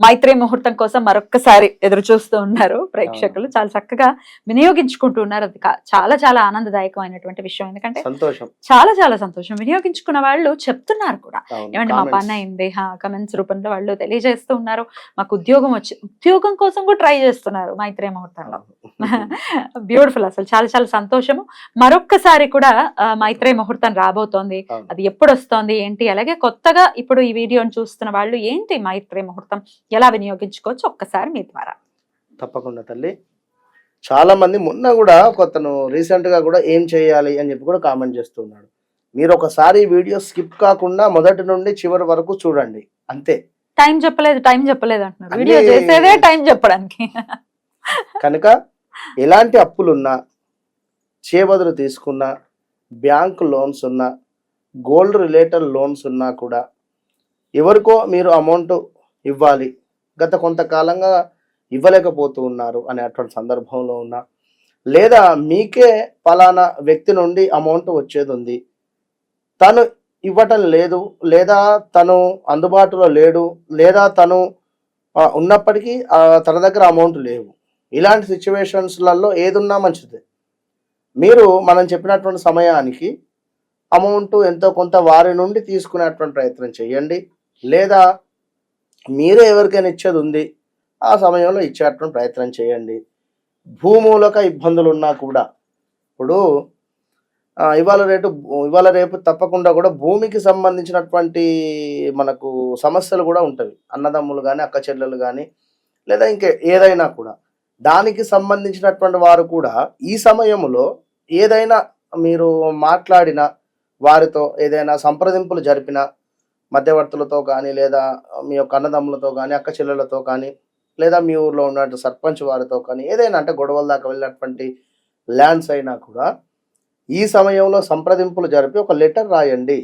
మైత్రి ముహూర్తం కోసం మరొక్కసారి ఎదురు చూస్తూ ఉన్నారు ప్రేక్షకులు. చాలా చక్కగా వినియోగించుకుంటూ ఉన్నారు. అది చాలా చాలా ఆనందదాయకమైనటువంటి విషయం. ఎందుకంటే సంతోషం. చాలా చాలా సంతోషం. వినియోగించుకున్న వాళ్ళు చెప్తున్నారు కూడా. ఏమంటే మా. పని అయింది. కమెంట్స్ రూపంలో వాళ్ళు తెలియజేస్తూ ఉన్నారు. మాకు ఉద్యోగం వచ్చి ఉద్యోగం కోసం కూడా ట్రై చేస్తున్నారు మైత్రి ముహూర్తంలో. బ్యూటిఫుల్ అసలు. చాలా చాలా సంతోషము. మరొక్కసారి కూడా ఆ, మైత్రేయ ముహూర్తం రాబోతోంది. అది ఎప్పుడు వస్తోంది ఏంటి? అలాగే కొత్తగా ఇప్పుడు ఈ వీడియోని చూస్తున్న వాళ్ళు ఏంటి మైత్రేయ ముహూర్తం? ఎలా వినియోగించుకోవచ్చు ఒక్కసారి మీ ద్వారా. తప్పకుండా తల్లి. చాలా మంది మొన్న కూడా కొత్తను రీసెంట్గా కూడా ఏం చేయాలి అని చెప్పి కూడా కామెంట్ చేస్తున్నాడు. మీరు ఒకసారి వీడియో స్కిప్ కాకుండా మొదటి నుండి చివరి వరకు చూడండి. అంతే. టైం చెప్పలేదు టైం చెప్పలేదు అంటున్నారు. వీడియో చేసేదే టైం చెప్పడానికి. కనుక ఎలాంటి అప్పులున్నా చేబదులు తీసుకున్నా బ్యాంక్ లోన్స్ ఉన్నా గోల్డ్ రిలేటెడ్ లోన్స్ ఉన్నా కూడా ఎవరికో మీరు అమౌంట్ ఇవ్వాలి. గత కొంతకాలంగా ఇవ్వలేకపోతూ ఉన్నారు అనేటువంటి సందర్భంలో ఉన్న లేదా మీకే పలానా వ్యక్తి నుండి అమౌంట్ వచ్చేది ఉంది తను ఇవ్వటం లేదు లేదా తను అందుబాటులో లేడు లేదా తను ఉన్నప్పటికీ తన దగ్గర అమౌంట్ లేవు. ఇలాంటి సిచ్యువేషన్స్లలో ఏదున్నా మంచిదే. మీరు మనం చెప్పినటువంటి సమయానికి అమౌంట్ ఎంతో కొంత వారి నుండి తీసుకునేటువంటి ప్రయత్నం చేయండి. లేదా మీరే ఎవరికైనా ఇచ్చేది ఉంది ఆ సమయంలో ఇచ్చేటువంటి ప్రయత్నం చేయండి. భూమూలక ఇబ్బందులు ఉన్నా కూడా ఇప్పుడు ఇవాళ రేటు ఇవాళ రేపు తప్పకుండా కూడా భూమికి సంబంధించినటువంటి మనకు సమస్యలు కూడా ఉంటాయి అన్నదమ్ములు కానీ అక్క చెల్లెలు కానీ లేదా ఇంకే ఏదైనా కూడా. దానికి సంబంధించినటువంటి వారు కూడా ఈ సమయంలో ఏదైనా మీరు మాట్లాడిన వారితో ఏదైనా సంప్రదింపులు జరిపిన మధ్యవర్తులతో కానీ లేదా మీ యొక్క అన్నదమ్ములతో కానీ అక్క చెల్లెలతో కానీ లేదా మీ ఊర్లో ఉన్నటువంటి సర్పంచ్ వారితో కానీ ఏదైనా అంటే గొడవల దాకా వెళ్ళినటువంటి ల్యాండ్స్ అయినా కూడా ఈ సమయంలో సంప్రదింపులు జరిపి ఒక లెటర్ రాయండి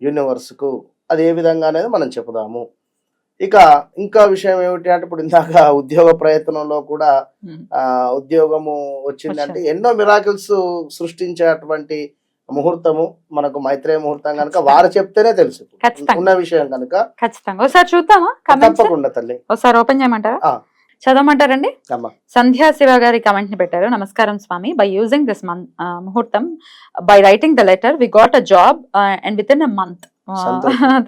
యూనివర్స్కు. అది ఏ విధంగా అనేది మనం చెప్పుదాము ఇక ఇంకా విషయం ఏమిటి అంటే ఇప్పుడు ఇందాక ఉద్యోగ ప్రయత్నంలో కూడా ఆ ఉద్యోగము వచ్చిందంటే ఎన్నో మిరాకిల్స్ సృష్టించేటువంటి ముహూర్తము మనకు మైత్రేయ ముహూర్తం కనుక వారు చెప్తేనే తెలుసు. ఉన్న విషయం కనుక ఖచ్చితంగా. ఒకసారి చూద్దామా? తప్పకుండా తల్లి. ఒకసారి ఓపెన్ చేయమంటారా. చదవమంటారండి? సంధ్యా శివ గారి కమెంట్ని పెట్టారు. నమస్కారం స్వామి. బై యూజింగ్ దిస్ మంత్ ముహూర్తం by writing the letter we got a job and with in a month.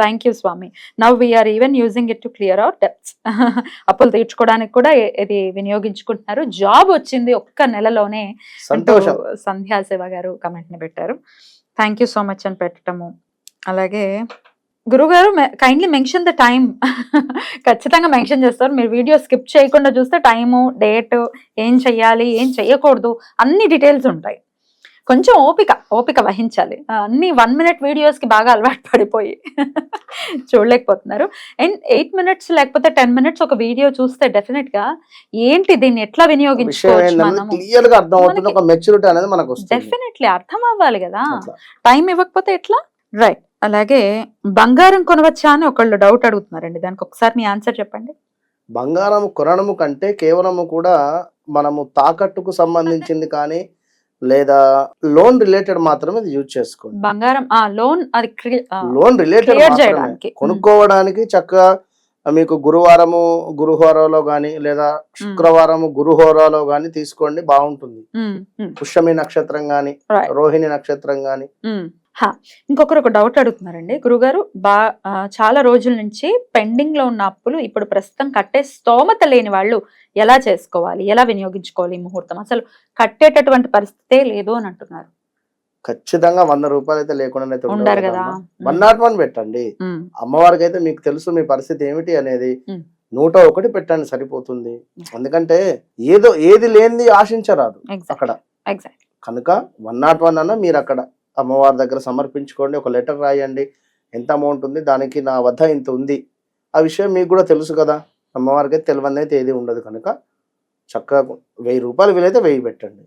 Thank you Swamy. Now we are even using it to clear out debts అప్పులు తీర్చుకోవడానికి కూడా ఇది వినియోగించుకుంటున్నారు. జాబ్ వచ్చింది ఒక్క నెలలోనే సంతోషం. సంధ్యా శివ గారు కమెంట్ని పెట్టారు. థ్యాంక్ యూ సో మచ్ అని పెట్టడము అలాగే గురుగారు కైండ్లీ మెన్షన్ ద టైం ఖచ్చితంగా మెన్షన్ చేస్తారు. మీరు వీడియో స్కిప్ చేయకుండా చూస్తే టైము డేట్ ఏం చెయ్యాలి ఏం చెయ్యకూడదు అన్ని డీటెయిల్స్ ఉంటాయి. కొంచెం ఓపిక ఓపిక వహించాలి. అన్ని వన్ మినిట్ వీడియోస్కి బాగా అలవాటు పడిపోయి చూడలేకపోతున్నారు. అండ్ ఎయిట్ మినిట్స్ లేకపోతే టెన్ మినిట్స్ ఒక వీడియో చూస్తే డెఫినెట్గా ఏంటి దీన్ని ఎట్లా వినియోగించుకోవచ్చు డెఫినెట్లీ అర్థం అవ్వాలి కదా. టైం ఇవ్వకపోతే ఎట్లా? రైట్ అలాగే బంగారం కొనవచ్చా అని ఒకళ్ళు డౌట్ అడుగుతున్నారండి. దానికి ఒకసారి మీ ఆన్సర్ చెప్పండి. బంగారం కొనడము కంటే కేవలము కూడా మనము తాకట్టుకు సంబంధించింది కానీ లేదా లోన్ రిలేటెడ్ మాత్రమే ఇది యూజ్ చేసుకోండి. బంగారం ఆ లోన్ అది లోన్ రిలేటెడ్ మాత్రమే చేయడానికి. కొనుక్కోవడానికి చక్కగా మీకు గురువారము గురుహోరాలో కానీ లేదా శుక్రవారము గురుహోరాలో కానీ తీసుకోండి బాగుంటుంది. పుష్యమి నక్షత్రం Right. రోహిణి నక్షత్రం. హా, ఇంకొకరు ఒక డౌట్ అడుగుతున్నారండి. గురుగారు బా చాలా రోజుల నుంచి పెండింగ్లో ఉన్న అప్పులు ఇప్పుడు ప్రస్తుతం కట్టే స్తోమత లేని వాళ్ళు ఎలా చేసుకోవాలి? ఎలా వినియోగించుకోవాలి ఈ ముహూర్తం? అసలు కట్టేటటువంటి పరిస్థితే లేదు అని అంటున్నారు. ఖచ్చితంగా వంద రూపాయలు అయితే లేకుండా ఉండరు కదా. వన్ నాట్ వన్ పెట్టండి. అమ్మవారికి అయితే మీకు తెలుసు మీ పరిస్థితి ఏమిటి అనేది. నూట ఒకటి పెట్టండి సరిపోతుంది. ఎందుకంటే ఏదో ఏది లేనిది ఆశించరాదు అక్కడ. కనుక వన్ నాట్ వన్ అన్న మీరు అక్కడ అమ్మవారి దగ్గర సమర్పించుకోండి ఒక లెటర్ రాయండి. ఎంత అమౌంట్ ఉంది దానికి నా వద్ద ఇంత ఉంది. ఆ విషయం మీకు కూడా తెలుసు కదా. అమ్మవారికి అయితే తెలియని అయితే ఏది ఉండదు కనుక చక్కగా వెయ్యి రూపాయలు వీలైతే వెయ్యి పెట్టండి.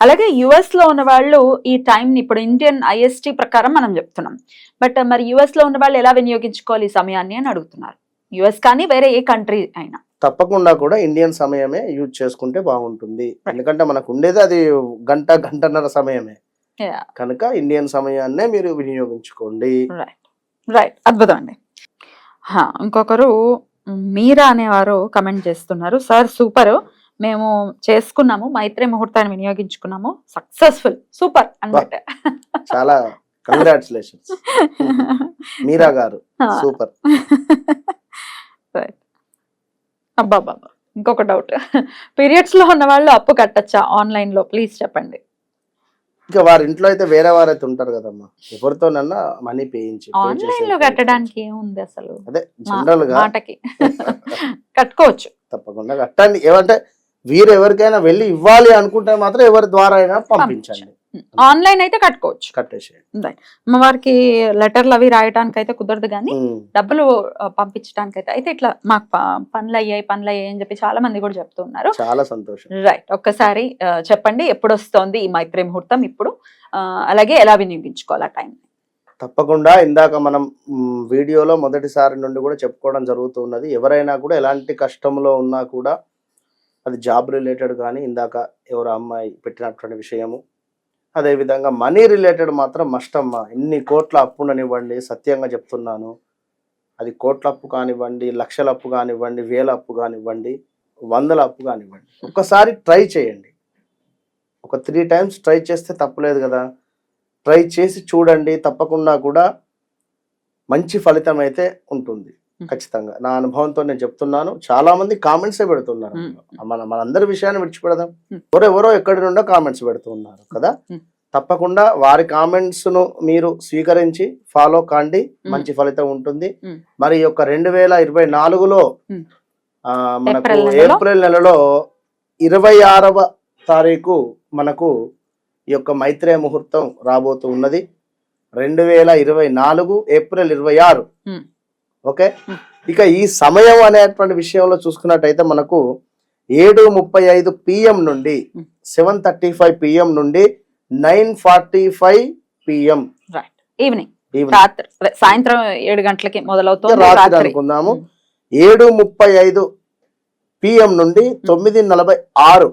అలాగే యుఎస్లో ఉన్న వాళ్ళు ఈ టైం ఇప్పుడు ఇండియన్ ఐఎస్టీ ప్రకారం మనం చెప్తున్నాం. బట్ మరి యుఎస్లో ఉన్న వాళ్ళు ఎలా వినియోగించుకోవాలి ఈ సమయాన్ని అని అడుగుతున్నారు. యుఎస్ కానీ వేరే ఏ కంట్రీ అయినా. తప్పకుండా కూడా ఇండియన్ సమయమే యూజ్ చేసుకుంటే బాగుంటుంది. ఎందుకంటే మనకు ఉండేది అది గంట గంటన్నర సమయమే. కనుక ఇండియన్ సమయాన్నే మీరు వినియోగించుకోండి. రైట్ రైట్ అద్భుతం అండి. హా, ఇంకొకరు మీరా అనేవారు కమెంట్ చేస్తున్నారు. సార్ సూపర్ మేము చేసుకున్నాము మైత్రి ముహూర్తాన్ని వినియోగించుకున్నాము. సక్సెస్ఫుల్. సూపర్ అన్నమాట చాలా కంగ్రాచులేషన్స్ మీరా గారు సూపర్ రైట్ అబ్బా బాబా ఇంకొక డౌట్ పీరియడ్స్లో ఉన్న వాళ్ళు అప్పు కట్టచ్చా? ఆన్లైన్లో. ప్లీజ్ చెప్పండి. ఇంకా వారి ఇంట్లో అయితే వేరే వారైతే ఉంటారు కదమ్మా. ఎవరితోనన్నా మనీ పేయించి pay ఆన్లైన్ చేసే లో కట్టడానికి ఏముంది అసలు? అదే మా- జనరల్గా మాటకి. కట్టుకోవచ్చు. తప్పకుండా కట్టండి. ఏమంటే వీరు ఎవరికైనా వెళ్ళి ఇవ్వాలి అనుకుంటే మాత్రం ఎవరి ద్వారా అయినా పంపించండి. ఆన్లైన్ అయితే కట్టుకోవచ్చు. కట్టేసేయండి. అమ్మవారికి లెటర్లు అవి రాయడానికి అయితే కుదరదు కానీ. డబ్బులు పంపించడానికి అయితే అయితే ఇట్లా మాకు పనులు అయ్యాయి పనులు అయ్యాయి అని చెప్పి చాలా మంది కూడా చెప్తున్నారు చాలా సంతోషం. రైట్ ఒక్కసారి చెప్పండి ఎప్పుడు వస్తోంది ఈ మైత్రి ముహూర్తం ఇప్పుడు అలాగే ఎలా వినియోగించుకోవాలి ఆ టైం తప్పకుండా ఇందాక మనం మ్, వీడియోలో మొదటిసారి నుండి కూడా చెప్పుకోవడం జరుగుతున్నది ఎవరైనా కూడా ఎలాంటి కష్టంలో ఉన్నా కూడా అది జాబ్ రిలేటెడ్ కానీ ఇందాక ఎవరు అమ్మాయి పెట్టినటువంటి విషయము అదేవిధంగా మనీ రిలేటెడ్ మాత్రం మస్టమ్మ ఇన్ని ఎన్ని కోట్ల అప్పు ఉండనివ్వండి సత్యంగా చెప్తున్నాను. అది కోట్ల అప్పు కానివ్వండి లక్షల అప్పు కానివ్వండి వేల అప్పు కానివ్వండి వందల అప్పు కానివ్వండి. ఒకసారి ట్రై చేయండి. ఒక త్రీ టైమ్స్ ట్రై చేస్తే తప్పలేదు కదా. ట్రై చేసి చూడండి తప్పకుండా కూడా మంచి ఫలితం అయితే ఉంటుంది. ఖచ్చితంగా నా అనుభవంతో నేను చెప్తున్నాను చాలా మంది కామెంట్సే పెడుతున్నారు. మన మనందరి విషయాన్ని విడిచిపెడదాం. ఎవరెవరో ఎక్కడి నుండో కామెంట్స్ పెడుతున్నారు కదా. తప్పకుండా వారి కామెంట్స్ను మీరు స్వీకరించి ఫాలో కాండి. మంచి ఫలితం ఉంటుంది. మరి ఈ యొక్క రెండు వేల ఇరవై నాలుగులో. ఆ, మనకు ఏప్రిల్ నెలలో? ఇరవై ఆరవ తారీఖు మనకు ఈ యొక్క మైత్రేయ ముహూర్తం రాబోతూ ఉన్నది రెండు వేల ఇరవై నాలుగు ఏప్రిల్ ఇరవై ఆరు. ఓకే. ఇక ఈ సమయం అనేటువంటి విషయంలో చూసుకున్నట్టయితే మనకు ఏడు ముప్పై ఐదు పిఎం నుండి Hmm. Seven thirty five PM నుండి nine forty five PM right evening రాత్రి. సాయంత్రం ఏడు గంటలకి మొదలవుతుంది రాత్రి రాత్రి. అనుకుందాము. Hmm. ఏడు ముప్పై ఐదు పిఎం నుండి తొమ్మిది నలభై ఆరు.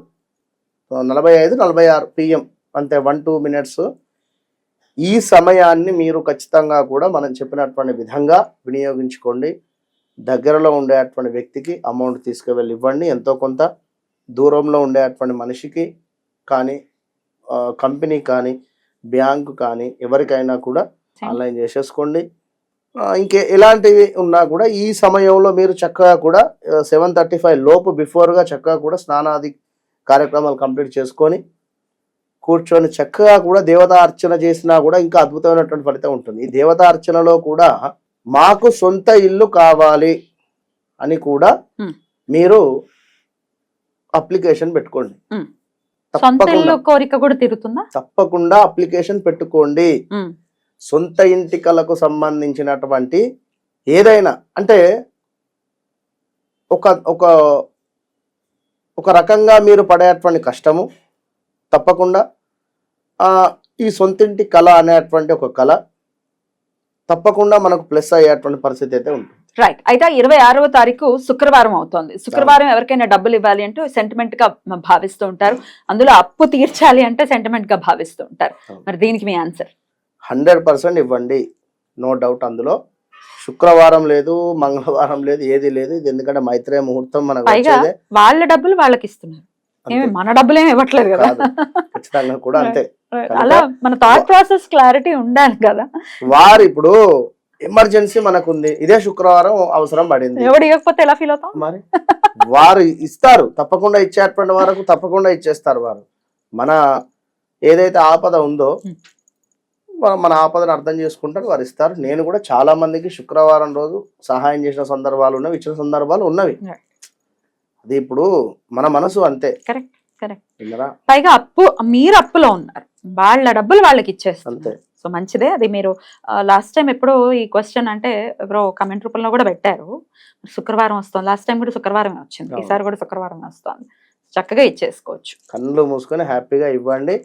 నలభై ఐదు నలభై ఆరు పిఎం అంతే వన్ టూ మినిట్స్ ఈ సమయాన్ని మీరు ఖచ్చితంగా కూడా మనం చెప్పినటువంటి విధంగా వినియోగించుకోండి. దగ్గరలో ఉండేటువంటి వ్యక్తికి అమౌంట్ తీసుకువెళ్ళి ఇవ్వండి. ఎంతో కొంత దూరంలో ఉండేటువంటి మనిషికి కానీ కంపెనీ కానీ బ్యాంకు కానీ ఎవరికైనా కూడా ఆన్లైన్ చేసేసుకోండి. ఇంకే ఎలాంటివి ఉన్నా కూడా ఈ సమయంలో మీరు చక్కగా కూడా సెవెన్ థర్టీ ఫైవ్ లోపు బిఫోర్గా చక్కగా కూడా స్నానాది కార్యక్రమాలు కంప్లీట్ చేసుకొని కూర్చొని చక్కగా కూడా దేవతా అర్చన చేసినా కూడా ఇంకా అద్భుతమైనటువంటి ఫలితం ఉంటుంది. ఈ దేవతా అర్చనలో కూడా మాకు సొంత ఇల్లు కావాలి అని కూడా. మీరు అప్లికేషన్ పెట్టుకోండి. తప్పకుండా. కోరిక కూడా తిరుగుతుందా తప్పకుండా అప్లికేషన్ పెట్టుకోండి. సొంత ఇంటి కళకు సంబంధించినటువంటి ఏదైనా అంటే ఒక ఒక ఒక రకంగా మీరు పడేటువంటి కష్టము తప్పకుండా ఈ సొంతింటి కళ అనేటువంటి ఒక కళ తప్పకుండా మనకు ప్లస్ అయ్యేటువంటి పరిస్థితి అయితే ఉంటుంది. రైట్ అయితే ఇరవై ఆరవ తారీఖు శుక్రవారం అవుతోంది. శుక్రవారం ఎవరికైనా డబ్బులు ఇవ్వాలి అంటే సెంటిమెంట్గా భావిస్తూ ఉంటారు. అందులో అప్పు తీర్చాలి అంటే సెంటిమెంట్గా భావిస్తూ ఉంటారు. మరి దీనికి మీ ఆన్సర్ హండ్రెడ్ పర్సెంట్ ఇవ్వండి. నో డౌట్ అందులో. శుక్రవారం లేదు మంగళవారం లేదు ఏది లేదు. ఇది ఎందుకంటే మైత్రేయ ముహూర్తం మనకు వాళ్ళ డబ్బులు వాళ్ళకి ఇస్తున్నారు. మన డబ్బులు ఇవ్వట్లేదు కదా. ఖచ్చితంగా కూడా అంతే. అలా మన థాట్ ప్రాసెస్ క్లారిటీ ఉండాలి కదా? వారు ఇప్పుడు ఎమర్జెన్సీ మనకుంది. ఇదే శుక్రవారం అవసరం పడింది. ఎవడు ఇవ్వకపోతే ఎలా ఫీల్ అవుతాం? మరి? వారు ఇస్తారు. తప్పకుండా ఇచ్చేటువంటి వరకు తప్పకుండా ఇచ్చేస్తారు వారు. మన ఏదైతే ఆపద ఉందో. మన- ఆపదను అర్థం చేసుకుంటారు. వారు ఇస్తారు. నేను కూడా చాలా మందికి శుక్రవారం రోజు సహాయం చేసిన సందర్భాలు ఉన్నవి ఇచ్చిన సందర్భాలు ఉన్నవి. అది ఇప్పుడు మన మనసు అంతే. కరెక్ట్ పైగా అప్పు మీరు అప్పులో ఉన్నారు. వాళ్ళ డబ్బులు వాళ్ళకి ఇచ్చేస్తారు సో మంచిదే. అది మీరు లాస్ట్ టైం ఎప్పుడో ఈ క్వశ్చన్ అంటే ఎవరో కమెంట్ రూపంలో కూడా పెట్టారు. శుక్రవారం వస్తుంది. లాస్ట్ టైం కూడా శుక్రవారం వచ్చింది. ఈసారి కూడా శుక్రవారం వస్తుంది. చక్కగా ఇచ్చేసుకోవచ్చు. కళ్ళు మూసుకొని హ్యాపీగా ఇవ్వండి.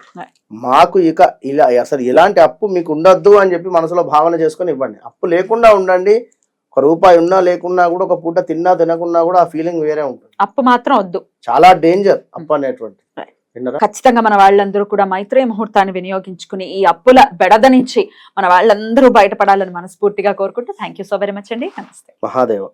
మాకు ఇక ఇలా అసలు ఇలాంటి అప్పు మీకు ఉండొద్దు అని చెప్పి మనసులో భావన చేసుకొని ఇవ్వండి. అప్పు లేకుండా ఉండండి. ఒక రూపాయి ఉన్నా లేకున్నా కూడా ఒక పూట తిన్నా తినకున్నా కూడా ఆ ఫీలింగ్ వేరే ఉంటుంది. అప్పు మాత్రం వద్దు. చాలా డేంజర్ అప్పు అనేటువంటి. ఖచ్చితంగా మన వాళ్ళందరూ కూడా మైత్రేయ ముహూర్తాన్ని వినియోగించుకుని ఈ అప్పుల బెడద నుంచి మన వాళ్ళందరూ బయటపడాలని మనస్ఫూర్తిగా కోరుకుంటూ థ్యాంక్ సో వెరీ మచ్ అండి. నమస్తే. మహాదేవ.